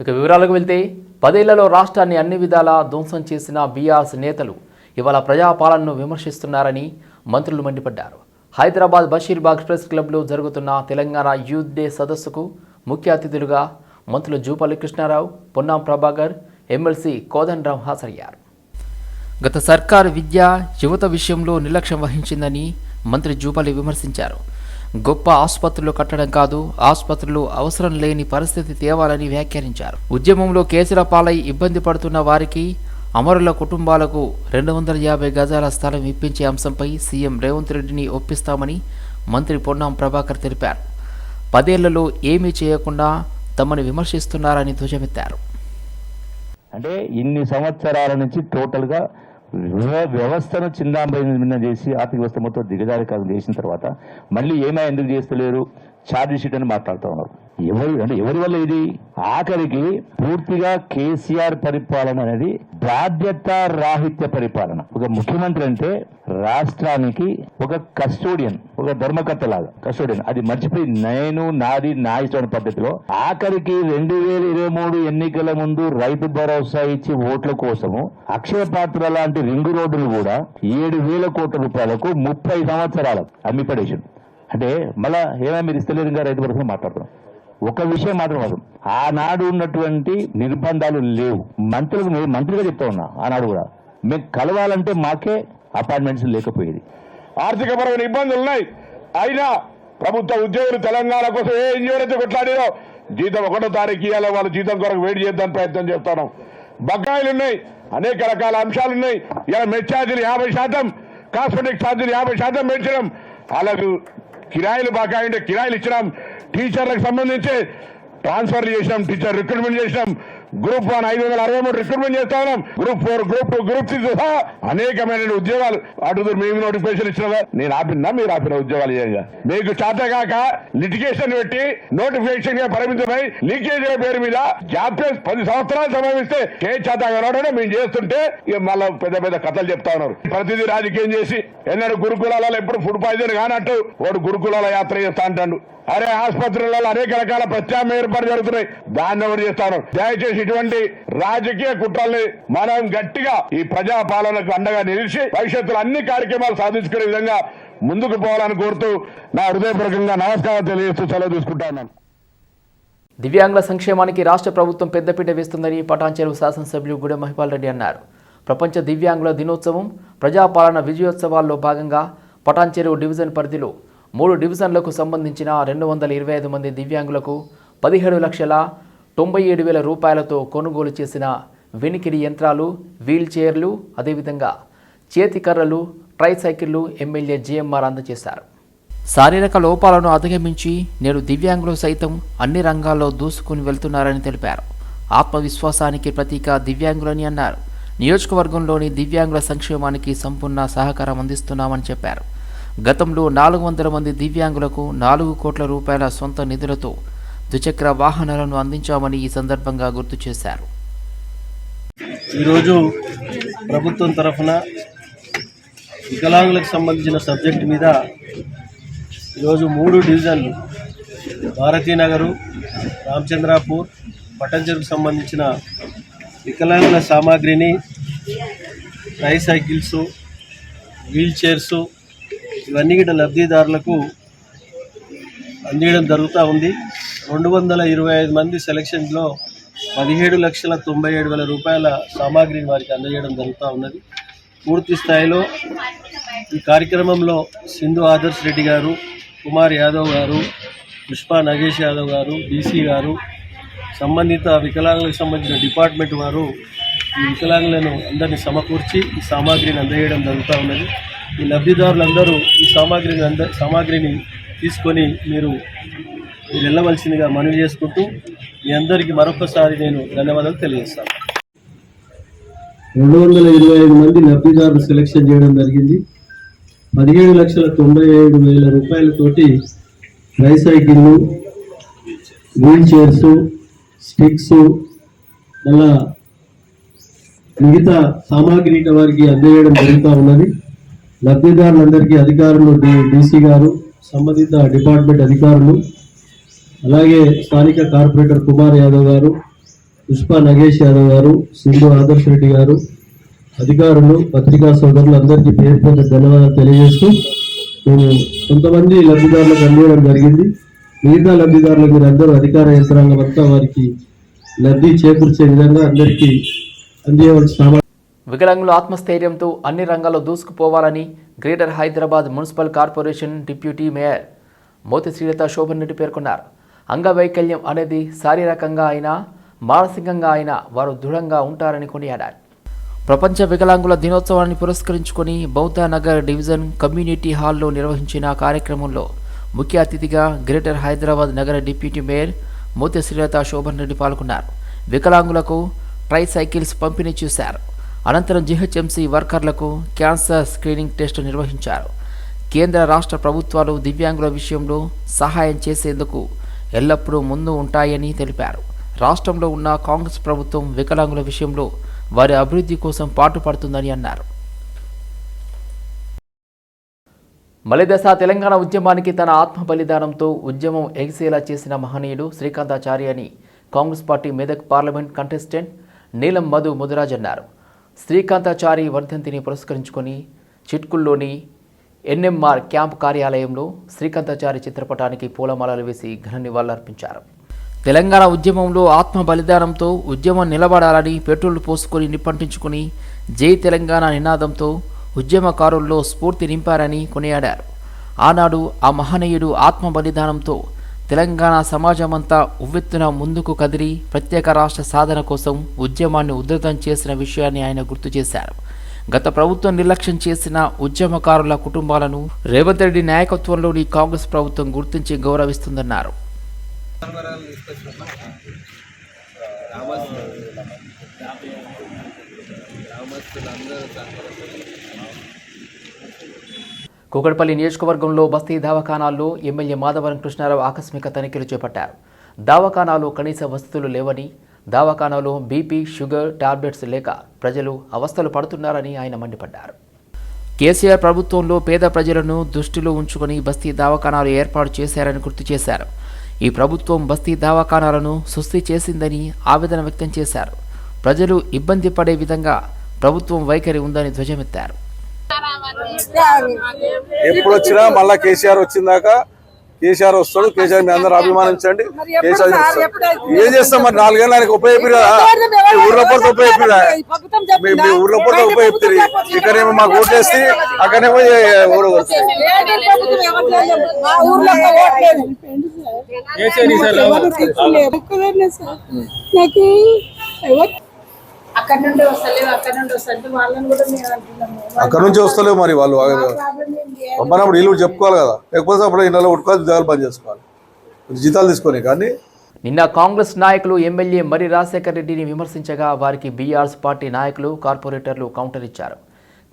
ఇక వివరాలకు వెళ్తే పదేళ్ళలో రాష్ట్రాన్ని అన్ని విధాలా ధ్వంసం చేసిన బీఆర్ఎస్ నేతలు ఇవాళ ప్రజాపాలనను విమర్శిస్తున్నారని మంత్రులు మండిపడ్డారు. హైదరాబాద్ బషీర్బాగ్ ప్రెస్ క్లబ్లో జరుగుతున్న తెలంగాణ యూత్ డే సదస్సుకు ముఖ్య అతిథులుగా మంత్రులు జూపల్లి కృష్ణారావు పొన్నాం ప్రభాకర్ ఎమ్మెల్సీ కోదండరాం హాజరయ్యారు. గత సర్కారు విద్య యువత విషయంలో నిర్లక్ష్యం వహించిందని మంత్రి జూపల్లి విమర్శించారు. గొప్ప ఆసుపత్రులు కట్టడం కాదు ఆసుపత్రులు అవసరం లేని పరిస్థితి తేవాలని వ్యాఖ్యానించారు. ఉద్యమంలో కేసుల పాలై ఇబ్బంది పడుతున్న వారికి అమరుల కుటుంబాలకు రెండు వందల యాభై గజాల స్థలం ఇప్పించే అంశంపై సీఎం రేవంత్ రెడ్డిని ఒప్పిస్తామని మంత్రి పొన్నాం ప్రభాకర్ తెలిపారు. పదేళ్ళలో ఏమీ చేయకుండా తమను విమర్శిస్తున్నారని ధ్వజమెత్తారు. అంటే ఇన్ని సంవత్సరాల నుంచి టోటల్గా వ్యవస్థను చిందాంబైన చేసి ఆర్థిక వ్యవస్థ మొత్తం దిగజారికాలం చేసిన తర్వాత మళ్ళీ ఏమైనా ఎందుకు చేస్తలేరు? ఛార్జ్ షీట్ అని మాట్లాడుతూ ఉన్నారు. ఎవరు అంటే ఎవరి వల్ల ఇది? ఆఖరికి పూర్తిగా కేసీఆర్ పరిపాలన అనేది బాధ్యత రాహిత్య పరిపాలన. ఒక ముఖ్యమంత్రి అంటే రాష్ట్రానికి ఒక కస్టోడియన్ ఒక ధర్మకర్త లాగా కస్టోడియన్. అది మర్చిపోయి నేను నాది నా ఇష్టమైన పద్ధతిలో ఆఖరికి రెండు వేల ఇరవై మూడు ఎన్నికల ముందు రైతు భరోసా ఇచ్చి ఓట్ల కోసము అక్షయ పాత్ర లాంటి రింగు రోడ్డును కూడా ఏడు వేల కోట్ల రూపాయలకు ముప్పై సంవత్సరాలకు అమ్మి అంటే మళ్ళా ఏమైనా మీరు ఇస్తలేరు ఇంకా రైతు భరోసా మాట్లాడుతున్నాం. ఒక విషయం మాత్రం మాత్రం ఆనాడు ఉన్నటువంటి నిర్బంధాలు లేవు. మంత్రులకు మంత్రిగా చెప్తా ఉన్నా ఆనాడు కూడా. మేము కలవాలంటే మాకే అపాయింట్మెంట్స్ లేకపోయేది. ఆర్థికపరమైన ఇబ్బందులు ఉన్నాయి. అయినా ప్రభుత్వ ఉద్యోగులు తెలంగాణ కోసం ఏ ఇంజనీర్ అయితే కొట్లాడారో జీతం ఒకటో తారీఖు ఇవ్వాలి వాళ్ళ జీతం కొరకు వేడి చేద్దాం ప్రయత్నం చేస్తాను. బకాయిలు ఉన్నాయి. అనేక రకాల అంశాలు ఉన్నాయి. ఇలా మెట్ ఛార్జీలు యాభై శాతం కాస్మెటిక్ ఛార్జీలు యాభై శాతం పెంచడం వాళ్ళకు కిరాయిలు బకాయి ఉంటే కిరాయిలు ఇచ్చినాం. టీచర్లకు సంబంధించి ట్రాన్స్ఫర్లు చేసినాం టీచర్ రిక్రూట్మెంట్ చేసినాం. గ్రూప్ వన్ ఐదు వందల అరవై మూడు రిక్రూట్మెంట్ చేస్తా ఉన్నాం. Group four group two group six సహా అనేకమైన ఉద్యోగాలు. అటు మేము నోటిఫికేషన్ ఇచ్చినా. నేను ఆపినా మీరు ఆపిన ఉద్యోగాలు చేయంగా మీకు చేతగాక లిటిగేషన్ పెట్టి నోటిఫికేషన్గా పరిమితమై లీకేజ్ పేరు మీద జాప్యం పది సంవత్సరాలు సమయమిస్తే ఏ చేతగానే మేము చేస్తుంటే ఇక మళ్ళా పెద్ద పెద్ద కథలు చెప్తా ఉన్నారు. ప్రతిదీ రాజకీయం చేసి ఎన్నడూ గురుకులాలలో ఎప్పుడు ఫుడ్ పాయిజన్ కానట్టు వాడు గురుకులాల యాత్ర చేస్తా అంటాడు. అరే ఆసుపత్రులలో అనేక రకాల ప్రత్యామ్నాయ ఏర్పాటు జరుగుతున్నాయి. దాన్ని ఎవరు చేస్తాను దయచేసి ఇటువంటి రాజకీయ కుట్రల్ని మనం గట్టిగా ఈ ప్రజా పాలనకు అండగా నిలిచి భవిష్యత్తులో అన్ని కార్యక్రమాలు సాధించుకునే విధంగా ముందుకు పోవాలని కోరుతూ నా హృదయపూర్వకంగా నమస్కారం తెలియజేస్తూ సెలవు తీసుకుంటాను దివ్యాంగుల సంక్షేమానికి రాష్ట్ర ప్రభుత్వం పెద్దపీట వేస్తుందని పటాన్చెరు శాసనసభ్యులు గుడె మహిపాల్ రెడ్డి అన్నారు. ప్రపంచ దివ్యాంగుల దినోత్సవం ప్రజాపాలన విజయోత్సవాల్లో భాగంగా పటాన్చెరు డివిజన్ పరిధిలో మూడు డివిజన్లకు సంబంధించిన రెండు వందల ఇరవై ఐదు మంది దివ్యాంగులకు పదిహేడు లక్షల తొంభై ఏడు వేల రూపాయలతో కొనుగోలు చేసిన వెనికిడి యంత్రాలు వీల్ చైర్లు అదేవిధంగా చేతి కర్రలు ట్రైసైకిళ్ళు ఎమ్మెల్యే జిఎంఆర్ అందజేశారు. శారీరక లోపాలను అధిగమించి నేడు దివ్యాంగులు సైతం అన్ని రంగాల్లో దూసుకుని వెళ్తున్నారని తెలిపారు. ఆత్మవిశ్వాసానికి ప్రతీక దివ్యాంగులని అన్నారు. నియోజకవర్గంలోని దివ్యాంగుల సంక్షేమానికి సంపూర్ణ సహకారం అందిస్తున్నామని చెప్పారు. గతంలో నాలుగు వందల మంది దివ్యాంగులకు నాలుగు కోట్ల రూపాయల సొంత నిధులతో ద్విచక్ర వాహనాలను అందించామని ఈ సందర్భంగా గుర్తు చేశారు. ఈరోజు ప్రభుత్వం తరఫున వికలాంగులకు సంబంధించిన సబ్జెక్ట్ మీద ఈరోజు మూడు డివిజన్లు భారతీనగరు రామచంద్రాపూర్ పటంచెరుకు సంబంధించిన వికలాంగుల సామాగ్రిని ట్రైసైకిల్స్ వీల్ చైర్సు ఇవన్నీ గిట్ట లబ్ధిదారులకు అందించడం జరుగుతూ ఉంది. రెండు వందల ఇరవై ఐదు మంది సెలక్షన్లో పదిహేడు లక్షల తొంభై ఏడు వేల రూపాయల సామాగ్రిని వారికి అందజేయడం జరుగుతూ ఉన్నది. పూర్తి స్థాయిలో ఈ కార్యక్రమంలో సింధు ఆదర్శ్ రెడ్డి గారు కుమార్ యాదవ్ గారు పుష్ప నగేష్ యాదవ్ గారు బీసీ గారు సంబంధిత వికలాంగులకు సంబంధించిన డిపార్ట్మెంట్ వారు ఈ వికలాంగులను అందరినీ సమకూర్చి ఈ సామాగ్రిని అందజేయడం జరుగుతూ ఉన్నది. ఈ లబ్ధిదారులందరూ ఈ సామాగ్రిని అందరి సామాగ్రిని తీసుకొని మీరు మీరు వెళ్ళవలసిందిగా మనవి చేసుకుంటూ మీ అందరికీ మరొకసారి నేను ధన్యవాదాలు తెలియజేస్తాను. రెండు వందల ఇరవై ఐదు మంది లబ్ధిదారులు సెలెక్షన్ చేయడం జరిగింది. పదిహేడు లక్షల తొంభై ఏడు వేల రూపాయలతోటి ట్రైసైకిళ్ళు వీల్ చైర్స్ స్టిక్స్ మళ్ళా మిగతా సామాగ్రి వారికి అందజేయడం జరుగుతూ ఉన్నది. లబ్ధిదారులందరికీ అధికారులు డి- డీసీ గారు సంబంధిత డిపార్ట్మెంట్ అధికారులు అలాగే స్థానిక కార్పొరేటర్ కుమార్ యాదవ్ గారు పుష్ప నగేష్ యాదవ్ గారు సింధు ఆదర్శ్ రెడ్డి గారు అధికారులు పత్రికా సోదరులు అందరికీ పేరు పేరు ధన్యవాదాలు తెలియజేస్తూ మేము కొంతమంది లబ్ధిదారులకు అందివ్వడం జరిగింది. మిగతా లబ్ధిదారులకు మీరు అందరూ అధికార యంత్రాంగం అంతా వారికి లబ్ధి చేకూర్చే విధంగా అందరికీ అందించవలసిన వికలాంగుల ఆత్మస్థైర్యంతో అన్ని రంగాల్లో దూసుకుపోవాలని greater Hyderabad municipal corporation deputy mayor Mothi Srilatha Shobhan Reddy పేర్కొన్నారు. అంగవైకల్యం అనేది శారీరకంగా అయినా మానసికంగా అయినా వారు దృఢంగా ఉంటారని కొనియాడారు. ప్రపంచ వికలాంగుల దినోత్సవాన్ని పురస్కరించుకొని బౌద్ధ నగర్ డివిజన్ కమ్యూనిటీ హాల్లో నిర్వహించిన కార్యక్రమంలో ముఖ్య అతిథిగా గ్రేటర్ హైదరాబాద్ నగర డిప్యూటీ మేయర్ మోతి శ్రీలత శోభన్ రెడ్డి పాల్గొన్నారు. వికలాంగులకు ట్రై సైకిల్స్ పంపిణీ చేశారు. అనంతరం జిహెచ్ఎంసీ వర్కర్లకు క్యాన్సర్ స్క్రీనింగ్ టెస్టు నిర్వహించారు. కేంద్ర రాష్ట్ర ప్రభుత్వాలు దివ్యాంగుల విషయంలో సహాయం చేసేందుకు ఎల్లప్పుడూ ముందు ఉంటాయని తెలిపారు. రాష్ట్రంలో ఉన్న కాంగ్రెస్ ప్రభుత్వం వికలాంగుల విషయంలో వారి అభివృద్ధి కోసం పాటుపడుతుందని అన్నారు. మలిదశ తెలంగాణ ఉద్యమానికి తన ఆత్మ బలిదానంతో ఉద్యమం ఎగిసేలా చేసిన మహనీయుడు శ్రీకాంతాచారి అని Congress party Medak parliament contestant Neelam Madhu Mudiraj అన్నారు. శ్రీకాంతాచారి వర్ధంతిని పురస్కరించుకొని చిట్కుల్లోని ఎన్ఎంఆర్ క్యాంప్ కార్యాలయంలో శ్రీకాంతాచారి చిత్రపటానికి పూలమాలలు వేసి ఘన నివాళులర్పించారు. తెలంగాణ ఉద్యమంలో ఆత్మ బలిదానంతో ఉద్యమం నిలబడాలని పెట్రోల్ పోసుకొని నిప్పంటించుకుని జై తెలంగాణ నినాదంతో ఉద్యమకారుల్లో స్ఫూర్తి నింపారని కొనియాడారు. ఆనాడు ఆ మహనీయుడు ఆత్మ బలిదానంతో తెలంగాణ సమాజమంతా ఉవ్వెత్తున ముందుకు కదిలి ప్రత్యేక రాష్ట్ర సాధన కోసం ఉద్యమాన్ని ఉధృతం చేసిన విషయాన్ని ఆయన గుర్తు చేశారు. గత ప్రభుత్వం నిర్లక్ష్యం చేసిన ఉద్యమకారుల కుటుంబాలను రేవంత్ రెడ్డి నాయకత్వంలోని కాంగ్రెస్ ప్రభుత్వం గుర్తించి గౌరవిస్తుందన్నారు. కూకట్పల్లి నియోజకవర్గంలో బస్తీ దవాఖానాల్లో ఎమ్మెల్యే మాధవరం కృష్ణారావు ఆకస్మిక తనిఖీలు చేపట్టారు. దవాఖానాలో కనీస వసతులు లేవని దవాఖానాలో బీపీ షుగర్ టాబ్లెట్స్ లేక ప్రజలు అవస్థలు పడుతున్నారని ఆయన మండిపడ్డారు. కేసీఆర్ ప్రభుత్వంలో పేద ప్రజలను దృష్టిలో ఉంచుకొని బస్తీ దవాఖానాలు ఏర్పాటు చేశారని గుర్తు చేశారు. ఈ ప్రభుత్వం బస్తీ దవాఖానాలను సుస్థి చేసిందని ఆవేదన వ్యక్తం చేశారు. ప్రజలు ఇబ్బంది పడే విధంగా ప్రభుత్వం వైఖరి ఉందని ధ్వజమెత్తారు. ఎప్పుడు వచ్చినా మళ్ళా కేసీఆర్ వచ్చిందాక కేసీఆర్ వస్తాడు కేసీఆర్ మీ అందరూ అభిమానించండి కేసీఆర్. ఏం చేస్తాం మరి నాలుగేళ్ళు ఆయనకు ఉపయోగపడి మీ ఊర్లో ఉపయోగపడి మీ మీ ఊర్లో పడితే ఉపయోగపడి ఇక్కడేమో మాకు ఓట్లేస్తే అక్కడేమో ఏ- ఊరు. నాకు అక్కడ నుండి వస్తలేవు అక్కడ నుండి వాళ్ళని కూడా మేము అంటున్నాము. అక్కడ నుంచి వస్తలేవు మరి వాళ్ళు పంపనప్పుడు వీళ్ళు చెప్పుకోవాలి కదా. లేకపోతే అప్పుడు ఇళ్ళలో ఉట్టుకోవాలి ఉద్యోగాలు బంద్ చేసుకోవాలి. జీతాలు తీసుకొని కానీ. నిన్న కాంగ్రెస్ నాయకులు ఎమ్మెల్యే మరి రాజశేఖర్ రెడ్డిని విమర్శించగా వారికి బీఆర్ఎస్ పార్టీ నాయకులు కార్పొరేటర్లు కౌంటర్ ఇచ్చారు.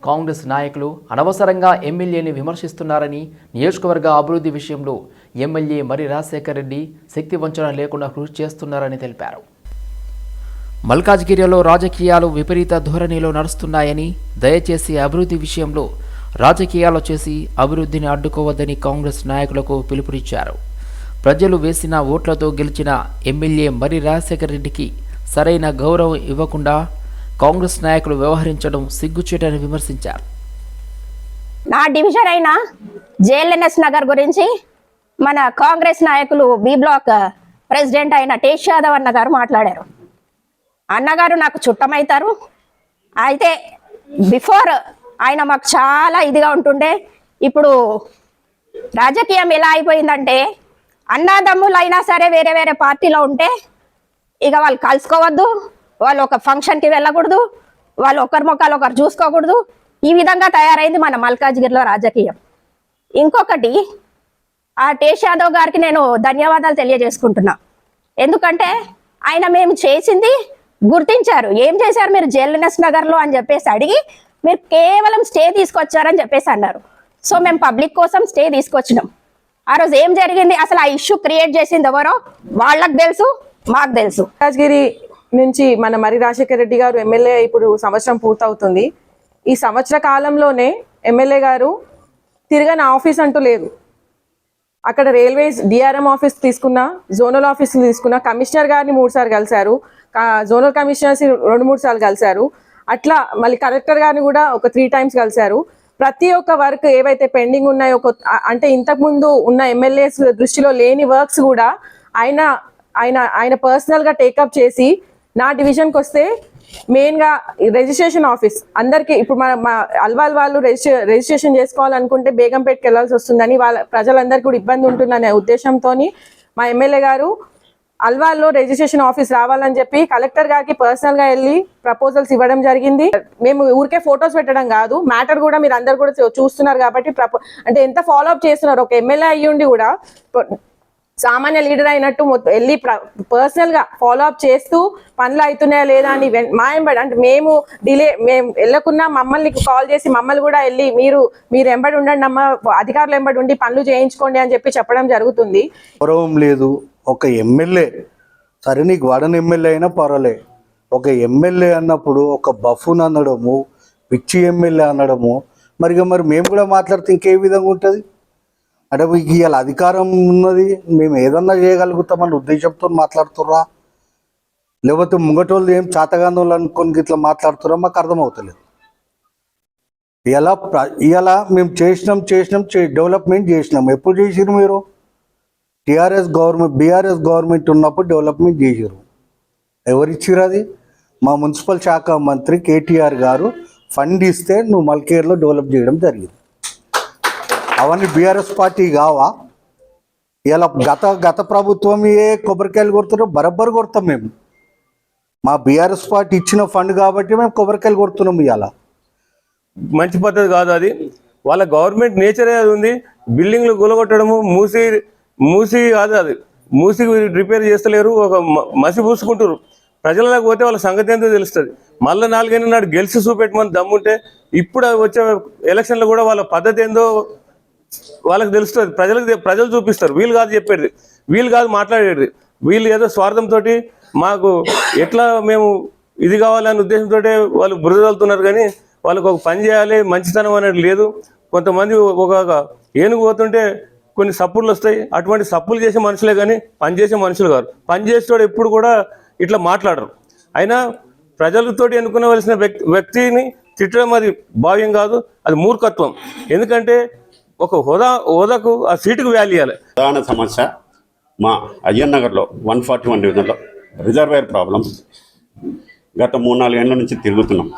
కాంగ్రెస్ నాయకులు అనవసరంగా ఎమ్మెల్యేని విమర్శిస్తున్నారని నియోజకవర్గ అభివృద్ధి విషయంలో ఎమ్మెల్యే మరి రాజశేఖర్ రెడ్డి శక్తి వంచన లేకుండా కృషి చేస్తున్నారని తెలిపారు. మల్కాజ్గిరిలో రాజకీయాలు విపరీత ధోరణిలో నడుస్తున్నాయని దయచేసి అభివృద్ధి విషయంలో రాజకీయాలు చేసి అభివృద్ధిని అడ్డుకోవద్దని కాంగ్రెస్ నాయకులకు పిలుపునిచ్చారు. ప్రజలు వేసిన ఓట్లతో గెలిచిన ఎమ్మెల్యే మరి రాజశేఖర రెడ్డికి సరైన గౌరవం ఇవ్వకుండా కాంగ్రెస్ నాయకులు వ్యవహరించడం సిగ్గుచేటని విమర్శించారు. నా డివిజన్ అయిన జేఎల్ఎన్ఎస్ నగర్ గురించి మన కాంగ్రెస్ నాయకులు బి బ్లాక్ ప్రెసిడెంట్ అయిన టేష్ యాదవ్ అన్న గారు మాట్లాడారు. అన్నగారు నాకు చుట్టమవుతారు అయితే బిఫోర్ ఆయన మాకు చాలా ఇదిగా ఉంటుండే. ఇప్పుడు రాజకీయం ఎలా అయిపోయిందంటే అన్నాదమ్ములు అయినా సరే వేరే వేరే పార్టీలో ఉంటే ఇక వాళ్ళు కలుసుకోవద్దు వాళ్ళు ఒక ఫంక్షన్కి వెళ్ళకూడదు వాళ్ళు ఒకరి ముఖాలు ఒకరు చూసుకోకూడదు. ఈ విధంగా తయారైంది మన మల్కాజ్గిరిలో రాజకీయం. ఇంకొకటి ఆ టేష్ యాదవ్ గారికి నేను ధన్యవాదాలు తెలియజేసుకుంటున్నా. ఎందుకంటే ఆయన మేము చేసింది గుర్తించారు. ఏం చేశారు మీరు జెల్ఎన్ఎస్ నగర్లో అని చెప్పేసి అడిగి మీరు కేవలం స్టే తీసుకొచ్చారని చెప్పేసి అన్నారు. సో మేము పబ్లిక్ కోసం స్టే తీసుకొచ్చినాం. ఆ రోజు ఏం జరిగింది? అసలు ఆ ఇష్యూ క్రియేట్ చేసింది ఎవరో? వాళ్ళకి తెలుసు మాకు తెలుసు. రాజగిరి నుంచి మన మరి రాజశేఖర రెడ్డి గారు ఎమ్మెల్యే ఇప్పుడు సంవత్సరం పూర్తవుతుంది. ఈ సంవత్సర కాలంలోనే ఎమ్మెల్యే గారు తిరగని ఆఫీస్ అంటూ లేదు. అక్కడ రైల్వేస్ డిఆర్ఎం ఆఫీస్ తీసుకున్నా జోనల్ ఆఫీస్ తీసుకున్నా కమిషనర్ గారిని మూడుసార్లు కలిశారు. జోనల్ కమిషనర్స్ రెండు మూడు సార్లు కలిశారు. అట్లా మళ్ళీ కలెక్టర్ గారిని కూడా ఒక త్రీ టైమ్స్ కలిశారు. ప్రతి ఒక్క వర్క్ ఏవైతే పెండింగ్ ఉన్నాయో ఒక అంటే ఇంతకుముందు ఉన్న ఎమ్మెల్యేస్ దృష్టిలో లేని వర్క్స్ కూడా ఆయన ఆయన ఆయన పర్సనల్గా టేకప్ చేసి నా డివిజన్కి వస్తే మెయిన్గా రిజిస్ట్రేషన్ ఆఫీస్ అందరికి ఇప్పుడు మన మా అల్వాల్ వాళ్ళు రిజిస్ట్రే రిజిస్ట్రేషన్ చేసుకోవాలనుకుంటే బేగంపేటకి వెళ్ళాల్సి వస్తుందని వాళ్ళ ప్రజలందరికీ కూడా ఇబ్బంది ఉంటుందనే ఉద్దేశంతో మా ఎమ్మెల్యే గారు అల్వాల్లో రిజిస్ట్రేషన్ ఆఫీస్ రావాలని చెప్పి కలెక్టర్ గారికి పర్సనల్గా వెళ్ళి ప్రపోజల్స్ ఇవ్వడం జరిగింది. మేము ఊరికే ఫొటోస్ పెట్టడం కాదు మ్యాటర్ కూడా మీరు అందరు కూడా చూస్తున్నారు కాబట్టి ప్రపో అంటే ఎంత ఫాలో అప్ చేస్తున్నారు ఒక ఎమ్మెల్యే అయ్యుండి కూడా సామాన్య లీడర్ అయినట్టు మొత్తం వెళ్ళి పర్సనల్గా ఫాలో అప్ చేస్తూ పనులు అవుతున్నాయా లేదా అని వెన్- మా ఎంబడి అంటే మేము డిలే మేము వెళ్ళకున్నా మమ్మల్ని కాల్ చేసి మమ్మల్ని కూడా వెళ్ళి మీరు మీరు ఎంబడి ఉండండి అమ్మ అధికారులు ఎంబడి ఉండి పనులు చేయించుకోండి అని చెప్పి చెప్పడం జరుగుతుంది. గౌరవం లేదు. ఒక ఎమ్మెల్యే సరే నీకు వాడని ఎమ్మెల్యే అయినా పర్వాలే. ఒక ఎమ్మెల్యే అన్నప్పుడు ఒక బఫున్ అనడము పిచ్చి ఎమ్మెల్యే అనడము మరి ఇక మరి మేము కూడా మాట్లాడితే ఇంకే విధంగా ఉంటుంది? అంటే మీకు ఇవాళ అధికారం ఉన్నది మేము ఏదన్నా చేయగలుగుతామని ఉద్దేశంతో మాట్లాడుతుర్రా? లేకపోతే ముంగటోళ్ళు ఏం చాతగానోళ్ళు అనుకొని ఇట్లా మాట్లాడుతుర్రా? మాకు అర్థమవుతలేదు. ఇలా ఇలా మేము చేసినాం చేసినాం చే- డెవలప్మెంట్ చేసినాం. ఎప్పుడు చేసిరు మీరు? టిఆర్ఎస్ గవర్నమెంట్ బీఆర్ఎస్ గవర్నమెంట్ ఉన్నప్పుడు డెవలప్మెంట్ చేసారు ఎవరు అది? మా మున్సిపల్ శాఖ మంత్రి కేటీఆర్ గారు ఫండ్ ఇస్తే నువ్వు మల్కేర్లో డెవలప్ చేయడం జరిగింది. అవన్నీ బీఆర్ఎస్ పార్టీ కావా? ఇలా గత గత ప్రభుత్వం ఏ కొబ్బరికాయలు కొడుతున్నారో బరబ్బరు కొడతాం మేము. మా బీఆర్ఎస్ పార్టీ ఇచ్చిన ఫండ్ కాబట్టి మేము కొబ్బరికాయలు కొడుతున్నాం ఇవాళ మంచి పద్ధతి కాదు అది. వాళ్ళ గవర్నమెంట్ నేచరే అది ఉంది. బిల్డింగ్లు గులగొట్టడము మూసి మూసి కాదు అది. మూసి రిపేర్ చేస్తలేరు ఒక మసి పూసుకుంటారు ప్రజలకు పోతే వాళ్ళ సంగతి ఏంటో తెలుస్తుంది. మళ్ళీ నాలుగైనా నాడు గెలిచి చూపెట్టమని దమ్ముంటే ఇప్పుడు వచ్చే ఎలక్షన్లో కూడా వాళ్ళ పద్ధతి ఏందో వాళ్ళకి తెలుస్తుంది. ప్రజలకు ప్రజలు చూపిస్తారు. వీళ్ళు కాదు చెప్పేది. వీళ్ళు కాదు మాట్లాడేది. వీళ్ళు ఏదో స్వార్థంతో మాకు ఎట్లా మేము ఇది కావాలనే ఉద్దేశంతో వాళ్ళు బురద కానీ వాళ్ళకు ఒక పని చేయాలి మంచితనం అనేది లేదు. కొంతమంది ఒక ఏనుగు పోతుంటే కొన్ని సప్పులు వస్తాయి. అటువంటి సప్పులు చేసే మనుషులే కానీ పని చేసే మనుషులు కాదు పనిచేసేవాడు ఎప్పుడు కూడా ఇట్లా మాట్లాడరు. అయినా ప్రజలతోటి ఎన్నుకునవలసిన వ్యక్తి వ్యక్తిని తిట్టడం అది భావ్యం కాదు అది మూర్ఖత్వం. ఎందుకంటే ఒక హోదా హోదాకు ఆ సీటుకు వాల్యూ ఇవ్వాలి ప్రధాన సమస్య మా అయ్యన్ నగర్లో వన్ ఫార్టీ వన్ డివిజన్లో రిజర్వేర్ ప్రాబ్లం. గత మూడు నాలుగు ఏళ్ళ నుంచి తిరుగుతున్నాం.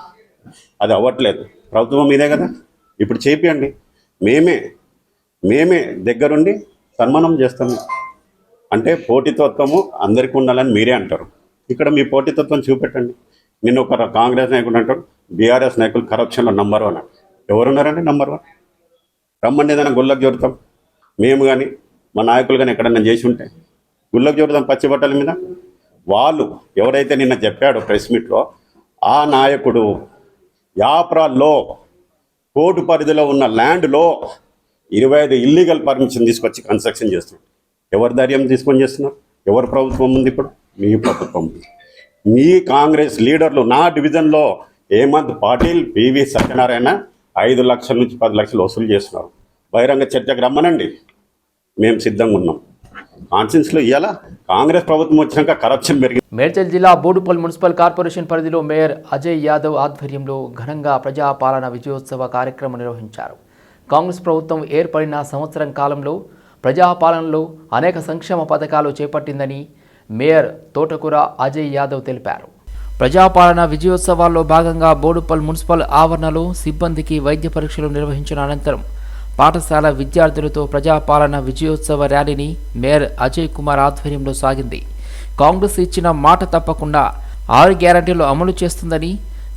అది అవ్వట్లేదు. ప్రభుత్వం మీదే కదా? ఇప్పుడు చేపియండి. మేమే మేమే దగ్గరుండి సన్మానం చేస్తాము. అంటే పోటీతత్వము అందరికీ ఉండాలని మీరే అంటారు. ఇక్కడ మీ పోటీతత్వం చూపెట్టండి. నిన్న ఒక కాంగ్రెస్ నాయకుడు అంటాడు బీఆర్ఎస్ నాయకులు కరప్షన్లో నంబర్ వన్ ఎవరున్నారండి నంబర్ వన్? రమ్మండి ఏదైనా గుళ్ళకు జోరుతాం. మేము కానీ మా నాయకులు కానీ ఎక్కడన్నా చేసి ఉంటే. గుళ్ళకు జోరుతాం పచ్చి బట్టల మీద? వాళ్ళు ఎవరైతే నిన్న చెప్పాడో ప్రెస్ మీట్లో ఆ నాయకుడు యాప్రాల్లో కోర్టు పరిధిలో ఉన్న ల్యాండ్లో ఇరవై ఐదు ఇల్లీగల్ పర్మిషన్ తీసుకొచ్చి కన్స్ట్రక్షన్ చేస్తున్నాడు. ఎవరు ధైర్యం తీసుకొని చేస్తున్నారు? ఎవరు ప్రభుత్వం ఉంది ఇప్పుడు? మీ ప్రభుత్వం ఉంది. మీ కాంగ్రెస్ లీడర్లు నా డివిజన్లో హేమంత్ పాటిల్ పివి సత్యనారాయణ ఐదు లక్షల నుంచి పది లక్షలు వసూలు చేస్తున్నారు. బహిరంగ చర్చకు రమ్మనండి. మేము సిద్ధంగా ఉన్నాం. కాన్సెన్స్లో ఇవాళ కాంగ్రెస్ ప్రభుత్వం వచ్చినాక కరప్షన్ పెరిగింది మేడ్చల్ జిల్లా బోడుపల్ మున్సిపల్ కార్పొరేషన్ పరిధిలో మేయర్ అజయ్ యాదవ్ ఆధ్వర్యంలో ఘనంగా ప్రజాపాలన విజయోత్సవ కార్యక్రమం నిర్వహించారు. కాంగ్రెస్ ప్రభుత్వం ఏర్పడిన సంవత్సరం కాలంలో ప్రజాపాలనలో అనేక సంక్షేమ పథకాలు చేపట్టిందని మేయర్ తోటకూర అజయ్ యాదవ్ తెలిపారు. ప్రజాపాలన విజయోత్సవాల్లో భాగంగా బోడుపల్ మున్సిపల్ ఆవరణలో సిబ్బందికి వైద్య పరీక్షలు నిర్వహించిన అనంతరం పాఠశాల విద్యార్థులతో ప్రజాపాలన విజయోత్సవ ర్యాలీని మేయర్ అజయ్ కుమార్ ఆధ్వర్యంలో సాగింది. కాంగ్రెస్ ఇచ్చిన మాట తప్పకుండా ఆరు గ్యారంటీలు అమలు చేస్తుందని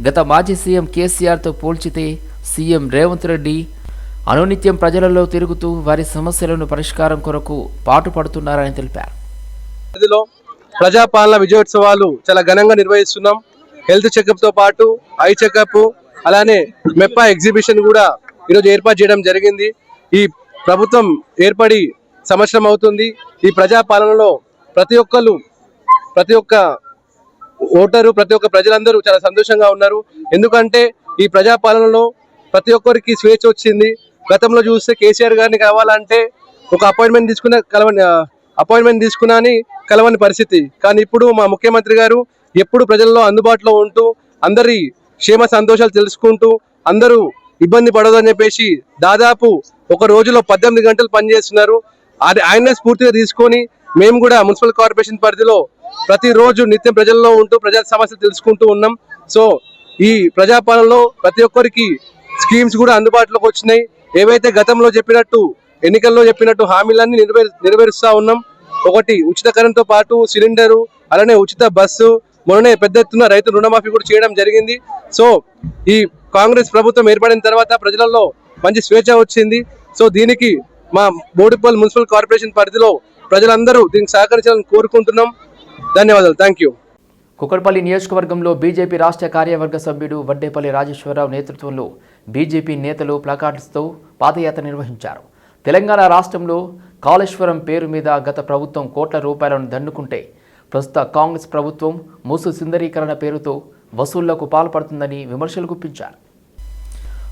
గత మాజీ సీఎం కేసీఆర్తో పోల్చితే సీఎం రేవంత్ రెడ్డి అనునిత్యం ప్రజలలో తిరుగుతూ వారి సమస్యలను పరిష్కారం కొరకు పాటుపడుతున్నారని తెలిపారు. ప్రజాపాలన విజయోత్సవాలు చాలా ఘనంగా నిర్వహిస్తున్నాం. హెల్త్ చెకప్తో పాటు ఐ చెకప్ అలానే మెప్పా ఎగ్జిబిషన్ కూడా ఈరోజు ఏర్పాటు చేయడం జరిగింది. ఈ ప్రభుత్వం ఏర్పడి సంవత్సరం అవుతుంది. ఈ ప్రజాపాలనలో ప్రతి ఒక్కరు ప్రతి ఒక్క ఓటరు ప్రతి ఒక్క ప్రజలందరూ చాలా సంతోషంగా ఉన్నారు. ఎందుకంటే ఈ ప్రజాపాలనలో ప్రతి ఒక్కరికి స్వేచ్ఛ వచ్చింది. గతంలో చూస్తే కేసీఆర్ గారిని కావాలంటే ఒక అపాయింట్మెంట్ తీసుకున్న కలవని అపాయింట్మెంట్ తీసుకున్నా అని కలవని పరిస్థితి. కానీ ఇప్పుడు మా ముఖ్యమంత్రి గారు ఎప్పుడు ప్రజల్లో అందుబాటులో ఉంటూ అందరి క్షేమ సంతోషాలు తెలుసుకుంటూ అందరూ ఇబ్బంది పడదని చెప్పేసి దాదాపు ఒక రోజులో పద్దెనిమిది గంటలు పనిచేస్తున్నారు. అది ఆయన్నే స్ఫూర్తిగా తీసుకొని మేము కూడా మున్సిపల్ కార్పొరేషన్ పరిధిలో ప్రతిరోజు నిత్యం ప్రజల్లో ఉంటూ ప్రజా సమస్యలు తెలుసుకుంటూ ఉన్నాం. సో ఈ ప్రజాపాలనలో ప్రతి ఒక్కరికి స్కీమ్స్ కూడా అందుబాటులోకి వచ్చినాయి. ఏవైతే గతంలో చెప్పినట్టు ఎన్నికల్లో చెప్పినట్టు హామీలన్నీ నెరవేరు నెరవేరుస్తా ఉన్నాం ఒకటి ఉచిత కరెంట్తో పాటు సిలిండరు అలానే ఉచిత బస్సు మొన్ననే పెద్ద ఎత్తున రైతు రుణమాఫీ కూడా చేయడం జరిగింది. సో ఈ కాంగ్రెస్ ప్రభుత్వం ఏర్పడిన తర్వాత ప్రజలలో మంచి స్వేచ్ఛ వచ్చింది. సో దీనికి మా బోడిపల్ మున్సిపల్ కార్పొరేషన్ పరిధిలో ప్రజలందరూ దీనికి సహకరించాలని కోరుకుంటున్నాం. ధన్యవాదాలు. Thank you. కుకట్పల్లి నియోజకవర్గంలో బీజేపీ రాష్ట్ర కార్యవర్గ సభ్యుడు వడ్డేపల్లి రాజేశ్వరరావు నేతృత్వంలో బీజేపీ నేతలు ప్లకార్డ్స్తో పాదయాత్ర నిర్వహించారు. తెలంగాణ రాష్ట్రంలో కాళేశ్వరం పేరు మీద గత ప్రభుత్వం కోట్ల రూపాయలను దండుకుంటే ప్రస్తుత కాంగ్రెస్ ప్రభుత్వం ముసు సుందరీకరణ పేరుతో వసూళ్ళకు పాల్పడుతుందని విమర్శలు గుప్పించారు.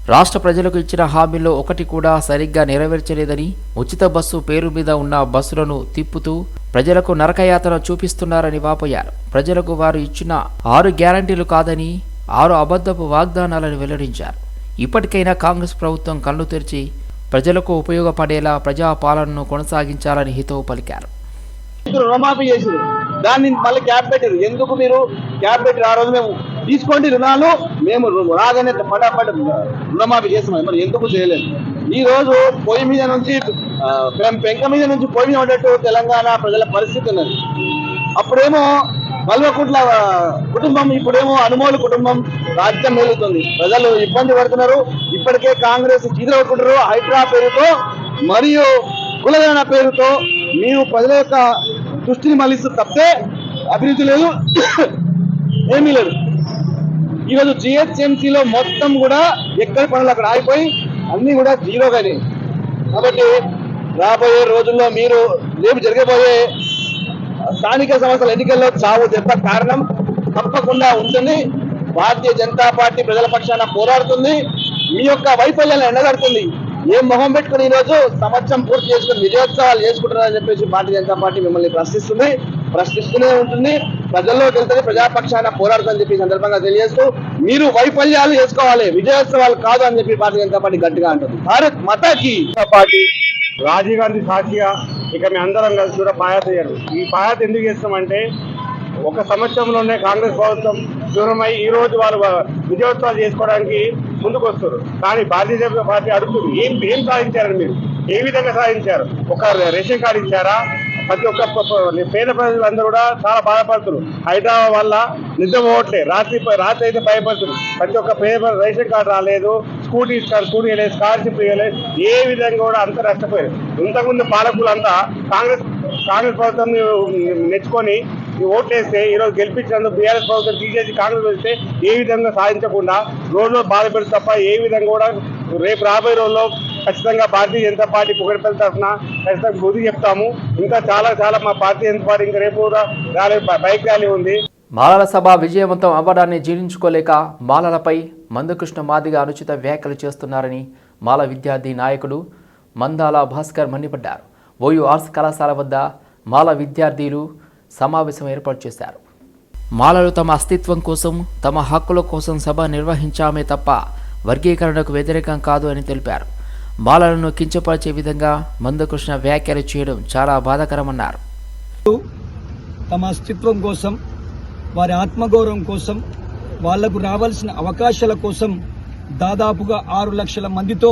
రాష్ట్ర ప్రజలకు ఇచ్చిన హామీల్లో ఒకటి కూడా సరిగ్గా నెరవేర్చలేదని ఉచిత బస్సు పేరు మీద ఉన్న బస్సులను తిప్పుతూ ప్రజలకు నరకయాతన చూపిస్తున్నారని వాపోయారు. ప్రజలకు వారు ఇచ్చిన ఆరు గ్యారంటీలు కాదని ఆరు అబద్ధపు వాగ్దానాలను వెల్లడించారు. ఇప్పటికైనా కాంగ్రెస్ ప్రభుత్వం కళ్ళు తెరిచి ప్రజలకు ఉపయోగపడేలా ప్రజా పాలనను కొనసాగించాలని హితవు పలికారు. రుణమాఫీ చేసారు. దాన్ని మళ్ళీ క్యాప్ పెట్టారు. ఎందుకు మీరు క్యాప్ పెట్టారు? ఆ రోజు మేము తీసుకోండి రుణాలు. మేము రాదనే రాగానే పటాపట రుణమాఫీ చేస్తాం మరి ఎందుకు చేయలేదు? ఈ రోజు పొయ్యి మీద నుంచి పెం- పెంక మీద నుంచి పొయ్యి మీద ఉండేట్టు తెలంగాణ ప్రజల పరిస్థితి ఉన్నది. అప్పుడేమో కల్వకుంట్ల కుటుంబం ఇప్పుడేమో అనుమోలు కుటుంబం రాజ్యం మేలుతుంది. ప్రజలు ఇబ్బంది పడుతున్నారు. ఇప్పటికే కాంగ్రెస్ చీదరవుకుంటారు హైడ్రా పేరుతో మరియు కులగణన పేరుతో మీరు ప్రజల యొక్క దృష్టిని మళ్ళిస్తూ తప్పితే అభివృద్ధి లేదు ఏమీ లేదు. ఈరోజు జిహెచ్ఎంసీలో మొత్తం కూడా ఎక్కడి పనులు అక్కడ ఆగిపోయి అన్నీ కూడా జీరోగానే. కాబట్టి రాబోయే రోజుల్లో మీరు రేపు జరగబోయే స్థానిక సంస్థల ఎన్నికల్లో చావు దెబ్బ కారణం తప్పకుండా ఉంటుంది. భారతీయ జనతా పార్టీ ప్రజల పక్షాన పోరాడుతుంది. మీ యొక్క వైఫల్యాన్ని ఎండగడుతుంది. ఏం మొహం పెట్టుకుని ఈ సంవత్సరం పూర్తి చేసుకుని విజయోత్సవాలు చేసుకుంటున్నారని చెప్పేసి భారతీయ జనతా పార్టీ మిమ్మల్ని ప్రశ్నిస్తుంది. ప్రశ్నిస్తూనే ఉంటుంది. ప్రజల్లోకి వెళ్తుంది ప్రజాపక్షాన పోరాడుతుందని చెప్పి సందర్భంగా తెలియజేస్తూ మీరు వైఫల్యాలు చేసుకోవాలి విజయోత్సవాలు కాదు అని చెప్పి భారతీయ జనతా పార్టీ గట్టిగా అంటుంది. భారత్ మతాకి పార్టీ రాజీవ్ గాంధీ సాక్షిగా ఇక మీ అందరం కలిసి కూడా పాయాత చేయరు ఈ పాయాత ఎందుకు చేస్తామంటే ఒక సంవత్సరంలోనే కాంగ్రెస్ ప్రభుత్వం దూరమై ఈ రోజు వాళ్ళు విజయోత్సవాలు చేసుకోవడానికి ముందుకు వస్తారు కానీ భారతీయ జనతా పార్టీ అడుగుతుంది ఏం ఏం సాధించారు మీరు? ఏ విధంగా సాధించారు? ఒక రేషన్ కార్డు ఇచ్చారా? ప్రతి ఒక్క పేద ప్రజలందరూ కూడా చాలా బాధపడుతున్నారు. హైదరాబాద్ వల్ల నిద్ర పోవట్లేదు. రాత్రి రాత్రి అయితే భయపడుతున్నారు. ప్రతి ఒక్క పేద రేషన్ కార్డు రాలేదు. స్కూటీ ఇస్తారు స్కూటీ ఇవ్వలేదు స్కాలర్షిప్ ఇవ్వలేదు. ఏ విధంగా కూడా అంత నష్టపోయారు. ఇంతకుముందు పాలకులంతా కాంగ్రెస్ కాంగ్రెస్ ప్రభుత్వం నెచ్చుకొని ఈ ఓట్లేస్తే ఈరోజు గెలిపించినందుకు బీఆర్ఎస్ ప్రభుత్వం తీసేసి కాంగ్రెస్ వస్తే ఏ విధంగా సాధించకుండా రోజు రోజు బాధ తప్ప ఏ విధంగా కూడా రేపు రాబోయే రోజుల్లో ఖచ్చితంగా భారతీయ జనతా పార్టీ పొగడిపల్లి తరఫున ఖచ్చితంగా గురి చెప్తాము. ఇంకా చాలా చాలా మా భారతీయ జనతా పార్టీ ఇంకా రేపు ర్యాలీ బైక్ ర్యాలీ ఉంది. మాలల సభ విజయవంతం అవ్వడాన్ని జీర్ణించుకోలేక మాలలపై మందకృష్ణ మాదిగ అనుచిత వ్యాఖ్యలు చేస్తున్నారని మాల విద్యార్థి నాయకుడు మందాల భాస్కర్ మండిపడ్డారు. ఓయూ ఆర్ట్స్ కళాశాల వద్ద మాల విద్యార్థులు సమావేశం ఏర్పాటు చేశారు. మాలలు తమ అస్తిత్వం కోసం తమ హక్కుల కోసం సభ నిర్వహించామే తప్ప వర్గీకరణకు వ్యతిరేకం కాదు అని తెలిపారు. మాలలను కించపరిచే విధంగా మందకృష్ణ వ్యాఖ్యలు చేయడం చాలా బాధాకరమన్నారు. తమ అస్తిత్వం కోసం వారి ఆత్మగౌరవం కోసం వాళ్ళకు రావాల్సిన అవకాశాల కోసం దాదాపుగా ఆరు లక్షల మందితో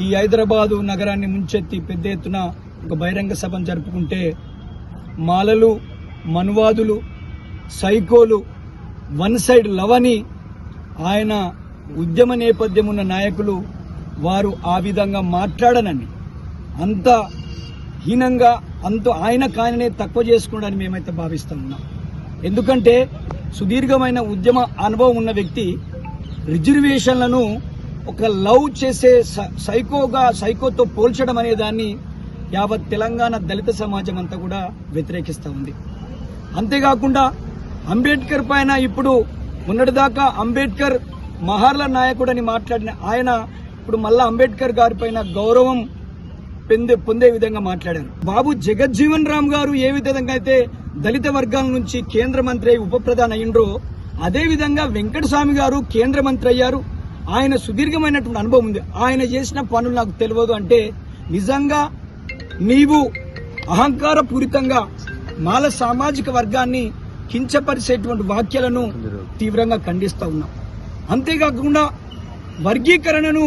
ఈ హైదరాబాదు నగరాన్ని ముంచెత్తి పెద్ద ఎత్తున ఒక బహిరంగ సభను జరుపుకుంటే మాలలు మనువాదులు సైకోలు వన్ సైడ్ లవని ఆయన ఉద్యమ నేపథ్యం ఉన్న నాయకులు వారు ఆ విధంగా మాట్లాడనని అంత హీనంగా అంత ఆయన కాయనే తక్కువ చేసుకోవడానికి మేమైతే భావిస్తా ఉన్నాం. ఎందుకంటే సుదీర్ఘమైన ఉద్యమ అనుభవం ఉన్న వ్యక్తి రిజర్వేషన్లను ఒక లవ్ చేసే సైకోగా సైకోతో పోల్చడం అనే దాన్ని యావత్ తెలంగాణ దళిత సమాజం అంతా కూడా వ్యతిరేకిస్తూ ఉంది. అంతేకాకుండా అంబేద్కర్ పైన ఇప్పుడు మొన్నటిదాకా అంబేద్కర్ మహార్ల నాయకుడని మాట్లాడిన ఆయన ఇప్పుడు మళ్ళా అంబేద్కర్ గారి పైన గౌరవం పొందే పొందే విధంగా మాట్లాడారు. బాబు జగజ్జీవన్ రామ్ గారు ఏ విధంగా అయితే దళిత వర్గాల నుంచి కేంద్ర మంత్రి అయి ఉప ప్రధాని అయ్యిండ్రో అదే విధంగా వెంకటస్వామి గారు కేంద్ర మంత్రి అయ్యారు. ఆయన సుదీర్ఘమైనటువంటి అనుభవం ఉంది. ఆయన చేసిన పనులు నాకు తెలియదు అంటే నిజంగా నీవు అహంకారపూరితంగా మాల సామాజిక వర్గాన్ని కించపరిచేటువంటి వాక్యాలను తీవ్రంగా ఖండిస్తూ ఉన్నాం అంతేకాకుండా వర్గీకరణను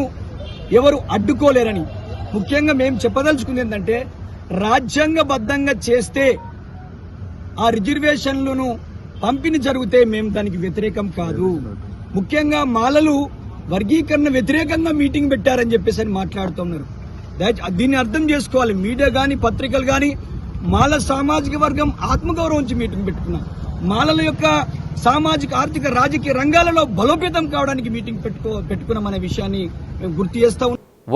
ఎవరు అడ్డుకోలేరని ముఖ్యంగా మేము చెప్పదలుచుకుంది ఏంటంటే రాజ్యాంగబద్ధంగా చేస్తే ఆ రిజర్వేషన్లను పంపిణీ జరిగితే మేము దానికి వ్యతిరేకం కాదు. ముఖ్యంగా మాలలు వర్గీకరణ వ్యతిరేకంగా మీటింగ్ పెట్టారని చెప్పేసి అని మాట్లాడుతున్నారు దీన్ని అర్థం చేసుకోవాలి. మీడియా కానీ పత్రికలు కానీ మాల సామాజిక వర్గం ఆత్మగౌరవం నుంచి మీటింగ్ పెట్టుకున్నాం. మాలల యొక్క సామాజిక ఆర్థిక రాజకీయ రంగాలలో బలోపేతం కావడానికి మీటింగ్ పెట్టుకో పెట్టుకున్నామనే విషయాన్ని మేము గుర్తు చేస్తా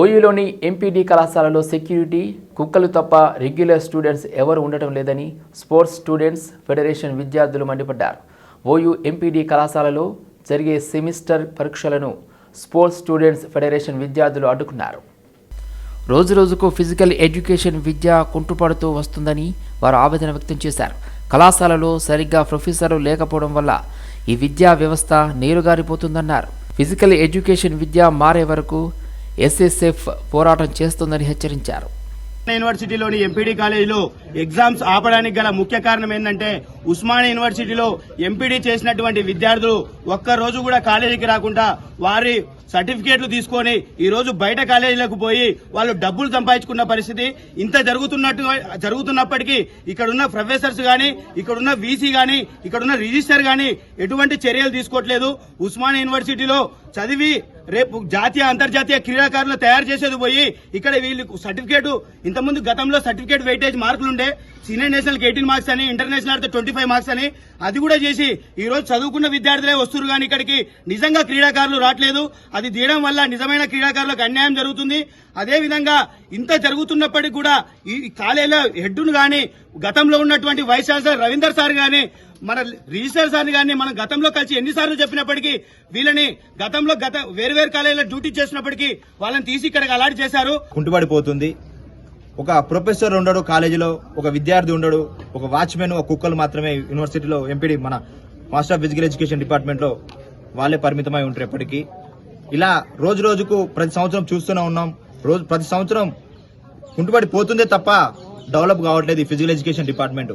ఓయూలోని ఎంపీడీ కళాశాలలో సెక్యూరిటీ కుక్కలు తప్ప రెగ్యులర్ స్టూడెంట్స్ ఎవరు ఉండటం లేదని స్పోర్ట్స్ స్టూడెంట్స్ ఫెడరేషన్ విద్యార్థులు మండిపడ్డారు. ఓయూ ఎంపీడీ కళాశాలలో జరిగే సెమిస్టర్ పరీక్షలను స్పోర్ట్స్ స్టూడెంట్స్ ఫెడరేషన్ విద్యార్థులు అడ్డుకున్నారు. రోజురోజుకు ఫిజికల్ ఎడ్యుకేషన్ విద్య కుంటుపడుతూ వస్తుందని వారు ఆవేదన వ్యక్తం చేశారు. కళాశాలలో సరిగ్గా ప్రొఫెసర్లు లేకపోవడం వల్ల ఈ విద్యా వ్యవస్థ నీరుగారిపోతుందన్నారు. ఫిజికల్ ఎడ్యుకేషన్ విద్య మారే వరకు ఎస్ఎస్ఎఫ్ పోరాటం చేస్తుందని హెచ్చరించారు. యూనివర్సిటీలోని ఎంపీడీ కాలేజీలో ఎగ్జామ్స్ ఆపడానికి గల ముఖ్య కారణం ఏంటంటే ఉస్మానియా యూనివర్సిటీలో ఎంపీడీ చేసినటువంటి విద్యార్థులు ఒక్క రోజు కూడా కాలేజీకి రాకుండా వారి సర్టిఫికేట్లు తీసుకొని ఈరోజు బయట కాలేజీలకు పోయి వాళ్ళు డబ్బులు సంపాదించుకున్న పరిస్థితి ఇంత జరుగుతున్నట్టు జరుగుతున్నప్పటికీ ఇక్కడున్న ప్రొఫెసర్స్ కానీ ఇక్కడున్న వీసీ కానీ ఇక్కడున్న రిజిస్టర్ కానీ ఎటువంటి చర్యలు తీసుకోవట్లేదు. ఉస్మాన్ యూనివర్సిటీలో చదివి రేపు జాతీయ అంతర్జాతీయ క్రీడాకారులు తయారు చేసేది పోయి ఇక్కడ వీళ్ళకు సర్టిఫికేట్ ఇంతకుముందు గతంలో సర్టిఫికేట్ వెయిటేజ్ మార్కులు ఉండే సీనియర్ నేషనల్ ఎయిటీన్ మార్క్స్ అని ఇంటర్నేషనల్ అయితే ట్వంటీ ఫైవ్ మార్క్స్ అని అది కూడా చేసి ఈరోజు చదువుకున్న విద్యార్థులే వస్తున్నారు కానీ ఇక్కడికి నిజంగా క్రీడాకారులు రావట్లేదు. అది తీయడం వల్ల నిజమైన క్రీడాకారులకు అన్యాయం జరుగుతుంది. అదే విధంగా ఇంత జరుగుతున్నప్పటికీ కూడా ఈ కాలేజీలో హెడ్ను గాని గతంలో ఉన్నటువంటి వైస్ ఛాన్సలర్ రవీందర్ సార్ గాని మన రిజిస్టర్ సార్ గాని మనం గతంలో కలిసి ఎన్నిసార్లు చెప్పినప్పటికీ వీళ్ళని గతంలో గత వేరు వేరు కాలేజీలో డ్యూటీ చేసినప్పటికీ వాళ్ళని తీసి ఇక్కడికి అలాట్ చేశారు. కుంటుపడిపోతుంది ఒక ప్రొఫెసర్ ఉండడు కాలేజీలో ఒక విద్యార్థి ఉండడు ఒక వాచ్మెన్ ఒక కుక్కలు మాత్రమే యూనివర్సిటీలో ఎంపీడీ మన మాస్టర్ ఆఫ్ ఫిజికల్ ఎడ్యుకేషన్ డిపార్ట్మెంట్లో వాళ్ళే పరిమితమై ఉంటారు ఎప్పటికీ. ఇలా రోజు రోజుకు ప్రతి సంవత్సరం చూస్తూనే ఉన్నాం. రోజు ప్రతి సంవత్సరం కుంటుపడిపోతుందే తప్ప డెవలప్ కావట్లేదు ఈ ఫిజికల్ ఎడ్యుకేషన్ డిపార్ట్మెంట్.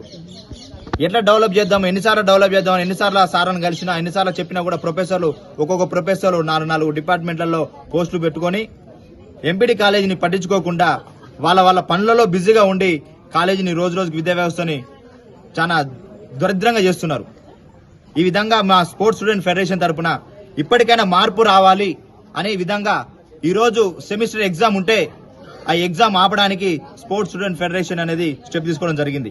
ఎట్లా డెవలప్ చేద్దాం? ఎన్నిసార్లు డెవలప్ చేద్దాం? ఎన్నిసార్లు సార్లను సార్ని కలిసినా ఎన్నిసార్లు చెప్పినా కూడా ప్రొఫెసర్లు ఒక్కొక్క ప్రొఫెసర్లు నాలుగు నాలుగు డిపార్ట్మెంట్లలో పోస్టులు పెట్టుకొని ఎంపీడీ కాలేజీని పట్టించుకోకుండా వాళ్ళ వాళ్ళ పనులలో బిజీగా ఉండి కాలేజీని రోజు రోజుకి విద్యా వ్యవస్థని చాలా దరిద్రంగా చేస్తున్నారు. ఈ విధంగా మా స్పోర్ట్స్ స్టూడెంట్ ఫెడరేషన్ తరపున ఇప్పటికైనా మార్పు రావాలి అనే విధంగా ఈ రోజు సెమిస్టర్ ఎగ్జామ్ ఉంటే ఆ ఎగ్జామ్ ఆపడానికి స్పోర్ట్స్ స్టూడెంట్ ఫెడరేషన్ అనేది స్టెప్ తీసుకోవడం జరిగింది.